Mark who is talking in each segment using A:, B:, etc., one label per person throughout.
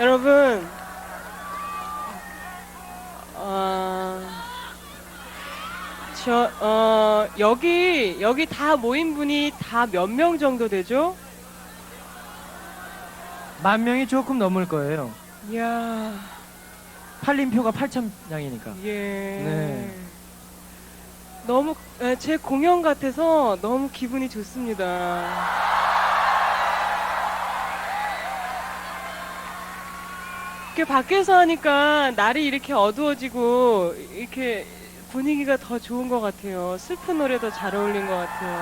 A: 여러분, 어, 저, 어, 여기, 여기 다 모인 분이 다 몇 명 정도 되죠?
B: 만 명이 조금 넘을 거예요.
A: 이야,
B: 팔림표가 8천 장이니까.
A: 예.
B: 네.
A: 너무, 에, 제 공연 같아서 너무 기분이 좋습니다. 이렇게 밖에서 하니까 날이 이렇게 어두워지고 이렇게 분위기가 더 좋은 것 같아요. 슬픈 노래도 잘 어울린 것 같아요.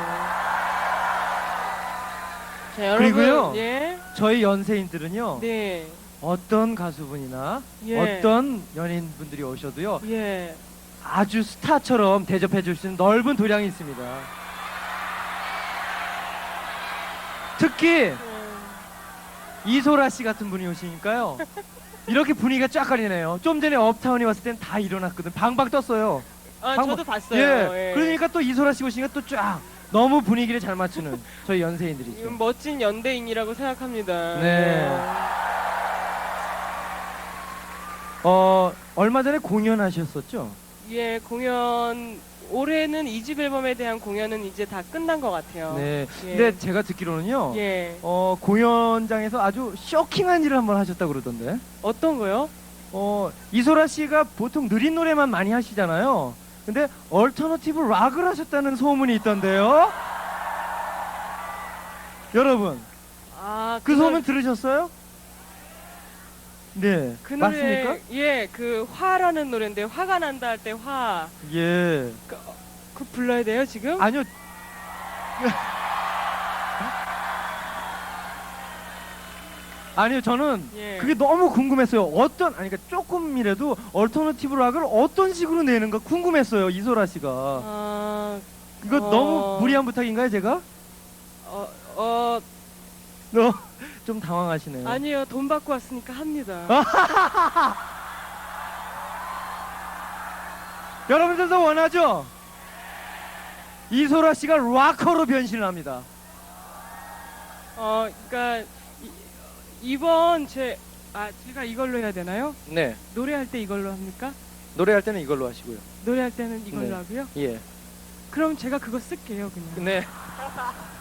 A: 자, 여러분,
B: 그리고요.
A: 예,
B: 저희 연세인들은요.
A: 네,
B: 어떤 가수분이나
A: 예.
B: 어떤 연예인분들이 오셔도요.
A: 예,
B: 아주 스타처럼 대접해 줄 수 있는 넓은 도량이 있습니다. 특히 이소라 씨 같은 분이 오시니까요. 이렇게 분위기가 쫙 가리네요. 좀 전에 업타운이 왔을 땐 다 일어났거든. 방방 떴어요.
A: 아,
B: 방금-
A: 저도 봤어요.
B: 예.
A: 예.
B: 그러니까 또 이소라 씨 오시니까 또 쫙 너무 분위기를 잘 맞추는 저희 연세인들이죠.
A: 이건 멋진 연대인이라고 생각합니다.
B: 네. 어 얼마 전에 공연하셨었죠?
A: 예, 공연 올해는 이집 앨범에 대한 공연은 이제 다 끝난 것 같아요.
B: 네.
A: 예.
B: 근데 제가 듣기로는요.
A: 예.
B: 어 공연장에서 아주 쇼킹한 일을 한번 하셨다 고 그러던데.
A: 어떤 거요?
B: 어 이소라 씨가 보통 느린 노래만 많이 하시잖아요. 근데 얼터너티브 락을 하셨다는 소문이 있던데요. 여러분
A: 아,
B: 그
A: 노래-
B: 소문 들으셨어요? 네.
A: 그 노래
B: 맞습니까?
A: 예, 그 화라는 노래인데 화가 난다 할 때 화.
B: 예.
A: 그, 어, 그 불러야 돼요, 지금?
B: 아니요. 아니요, 저는
A: 예.
B: 그게 너무 궁금했어요. 어떤, 아니, 그러니까 조금이라도 얼터너티브 락을 어떤 식으로 내는가 궁금했어요, 이소라 씨가.
A: 아,
B: 이거
A: 어.
B: 너무 무리한 부탁인가요, 제가?
A: 어, 어,
B: 너, 좀 당황하시네요.
A: 아니요. 돈 받고 왔으니까 합니다.
B: 여러분들도 원하죠? 이소라 씨가 락커로 변신을 합니다.
A: 어, 그러니까 이, 이번 제 아, 제가 이걸로 해야 되나요?
B: 네.
A: 노래할 때 이걸로 합니까?
B: 노래할 때는 이걸로 하시고요.
A: 노래할 때는 이걸로
B: 네.
A: 하고요.
B: 예.
A: 그럼 제가 그거 쓸게요, 그냥.
B: 네.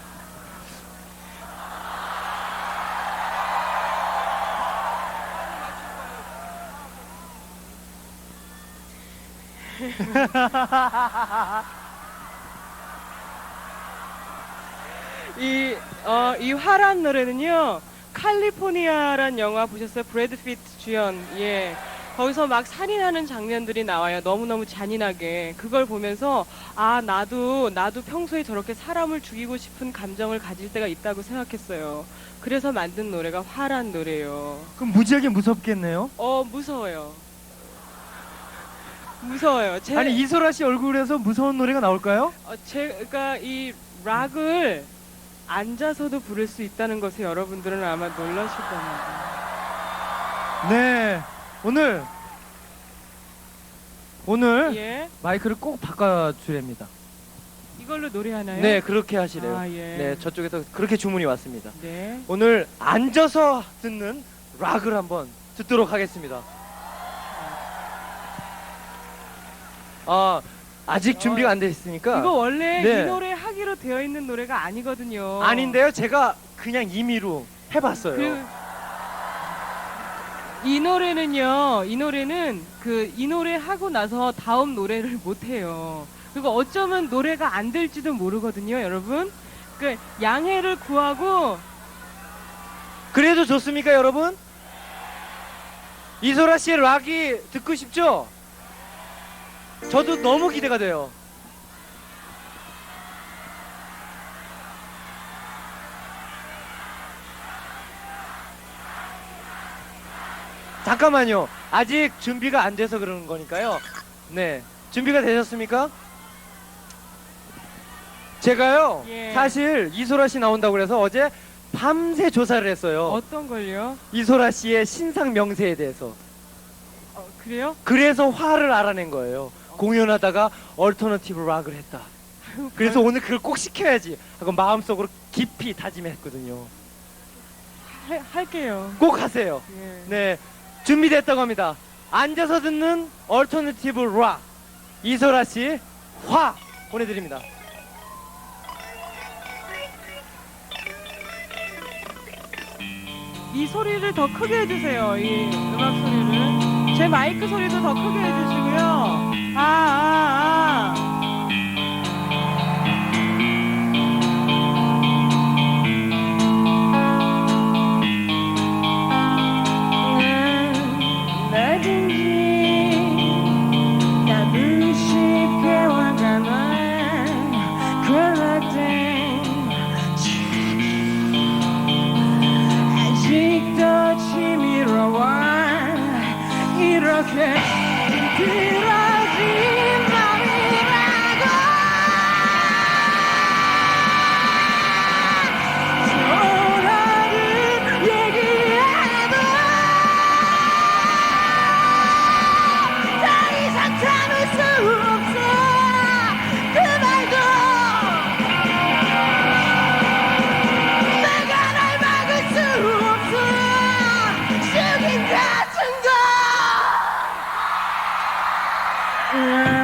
A: 이, 어, 이 화란 노래는요, 칼리포니아란 영화 보셨어요? 브래드 피트 주연. 예. 거기서 막 살인하는 장면들이 나와요. 너무너무 잔인하게. 그걸 보면서, 아, 나도, 나도 평소에 저렇게 사람을 죽이고 싶은 감정을 가질 때가 있다고 생각했어요. 그래서 만든 노래가 화란 노래예요.
B: 그럼 무지하게 무섭겠네요.
A: 어, 무서워요. 무서워요. 제,
B: 아니 이소라 씨 얼굴에서 무서운 노래가 나올까요?
A: 어, 제가 이 락을 앉아서도 부를 수 있다는 것에 여러분들은 아마 놀라실 겁니다.
B: 네. 오늘 오늘
A: 예?
B: 마이크를 꼭 바꿔주랍니다.
A: 이걸로 노래하나요?
B: 네, 그렇게 하시래요.
A: 아, 예.
B: 네, 저쪽에서 그렇게 주문이 왔습니다.
A: 네.
B: 오늘 앉아서 듣는 락을 한번 듣도록 하겠습니다. 아, 아직 준비가 안 돼 있으니까
A: 이거 원래
B: 네.
A: 이 노래 하기로 되어 있는 노래가 아니거든요.
B: 아닌데요. 제가 그냥 임의로 해봤어요.
A: 그, 이 노래는요, 이 노래는 그, 이 노래 하고 나서 다음 노래를 못 해요. 그리고 어쩌면 노래가 안 될지도 모르거든요, 여러분. 그, 양해를 구하고,
B: 그래도 좋습니까, 여러분? 이소라 씨의 락이 듣고 싶죠? 저도 너무 기대가 돼요. 잠깐만요. 아직 준비가 안 돼서 그러는 거니까요. 네. 준비가 되셨습니까? 제가요,
A: 예.
B: 사실 이소라 씨 나온다고 그래서 어제 밤새 조사를 했어요.
A: 어떤 걸요?
B: 이소라 씨의 신상 명세에 대해서.
A: 어, 그래요?
B: 그래서 화를 알아낸 거예요. 공연하다가 얼터너티브 락을 했다. 그래서 오늘 그걸 꼭 시켜야지 하고 마음속으로 깊이 다짐했거든요.
A: 할, 할게요.
B: 꼭 하세요.
A: 예.
B: 네, 준비됐다고 합니다. 앉아서 듣는 얼터너티브 락 이소라 씨 화 보내드립니다.
A: 이 소리를 더 크게 해주세요. 이 음악 소리를. 제 마이크 소리도 더 크게 해주시고요. 거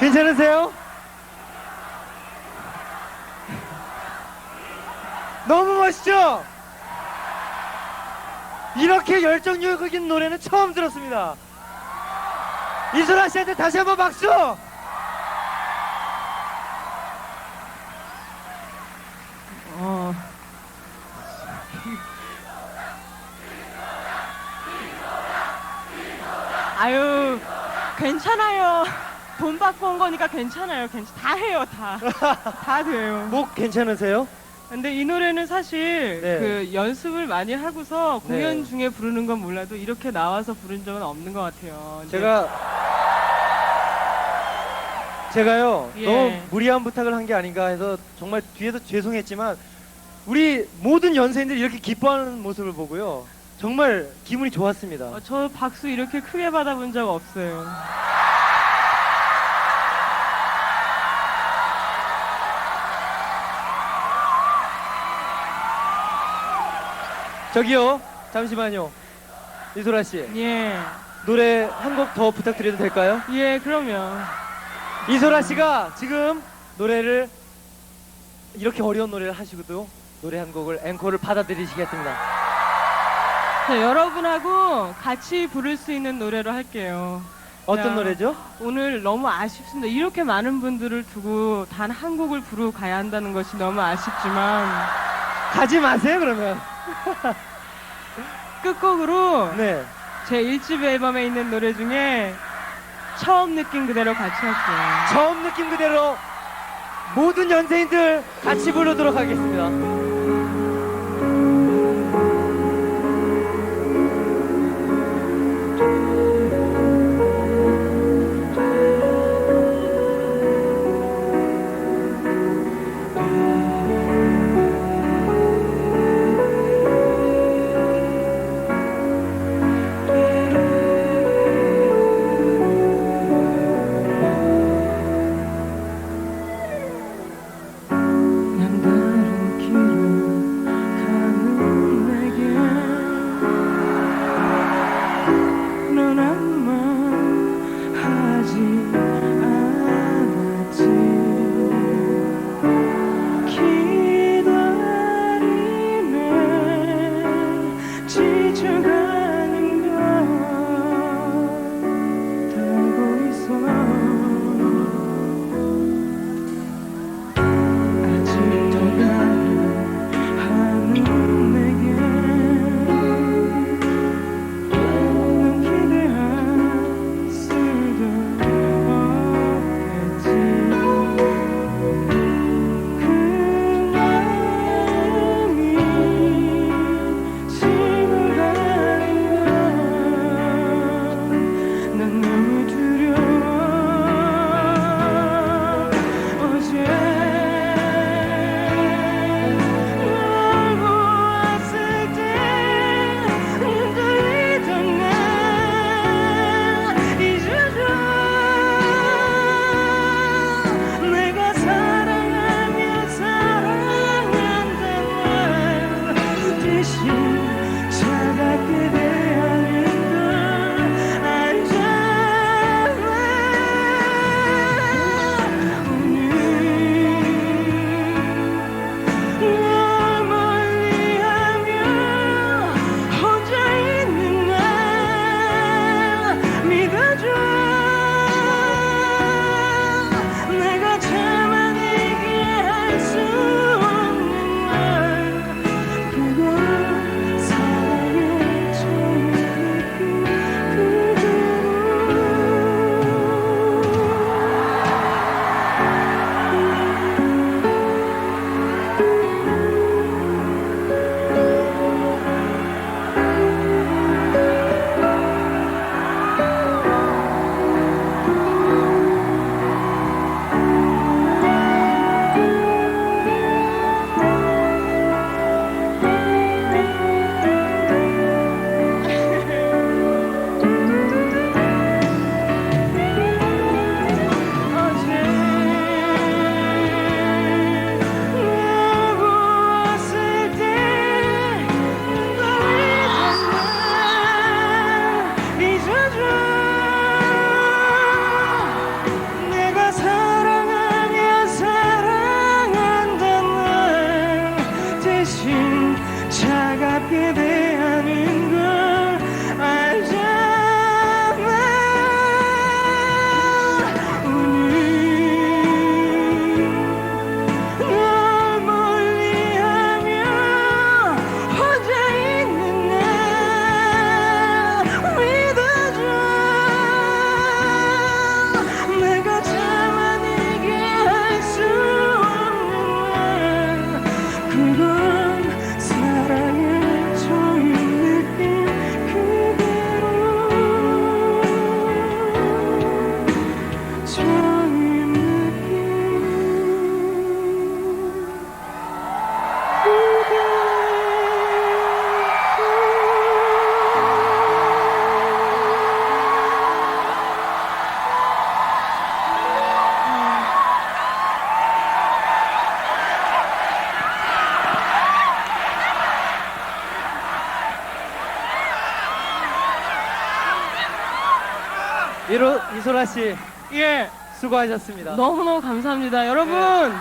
B: 괜찮으세요? 너무 멋있죠? 이렇게 열정적인 노래는 처음 들었습니다. 이소라 씨한테 다시 한번 박수!
A: 어. 아유, 괜찮아요. 돈 받고 온 거니까 괜찮아요. 괜찮, 다 해요, 다. 다 돼요.
B: 목 괜찮으세요?
A: 근데 이 노래는 사실
B: 네.
A: 그 연습을 많이 하고서
B: 네.
A: 공연 중에 부르는 건 몰라도 이렇게 나와서 부른 적은 없는 것 같아요.
B: 제가 제가요
A: 예.
B: 너무 무리한 부탁을 한 게 아닌가 해서 정말 뒤에서 죄송했지만 우리 모든 연세인들이 이렇게 기뻐하는 모습을 보고요 정말 기분이 좋았습니다.
A: 어, 저 박수 이렇게 크게 받아본 적 없어요.
B: 저기요 잠시만요 이소라 씨
A: 예,
B: 노래 한 곡 더 부탁드려도 될까요?
A: 예, 그러면.
B: 이소라 씨가 지금
A: 노래를 이렇게 어려운 노래를 하시고도 노래 한 곡을 앵콜을 받아들이시겠습니다.
B: 자, 여러분하고 같이 부를 수 있는 노래로 할게요.
A: 어떤
B: 야.
A: 노래죠?
B: 오늘 너무 아쉽습니다. 이렇게 많은 분들을 두고 단 한 곡을 부르고 가야 한다는 것이 너무 아쉽지만
A: 가지 마세요 그러면.
B: 끝곡으로
A: 네.
B: 제 1집 앨범에 있는 노래 중에 처음 느낀 그대로 같이 할게요.
A: 처음 느낌 그대로 모든 연세인들 같이 부르도록 하겠습니다. 이로 이소라 씨
B: 예, 수고하셨습니다.
A: 너무너무 감사합니다. 여러분,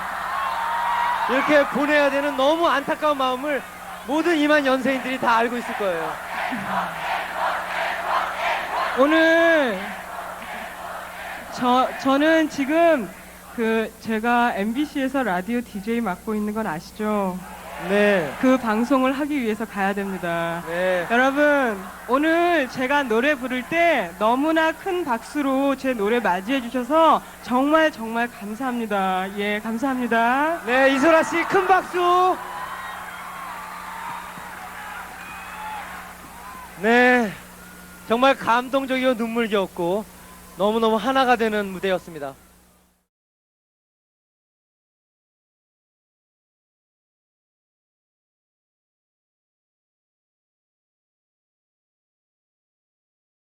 B: 이렇게 보내야 되는 너무 안타까운 마음을 모든 이만 연세인들이 다 알고 있을 거예요.
A: 오늘 저 저는 지금 그 제가 MBC에서 라디오 DJ 맡고 있는 건 아시죠?
B: 네.
A: 그 방송을 하기 위해서 가야 됩니다.
B: 네.
A: 여러분, 오늘 제가 노래 부를 때 너무나 큰 박수로 제 노래 맞이해 주셔서 정말 정말 감사합니다. 예, 감사합니다.
B: 네, 이소라 씨 큰 박수. 네. 정말 감동적이고 눈물겹고 너무너무 하나가 되는 무대였습니다.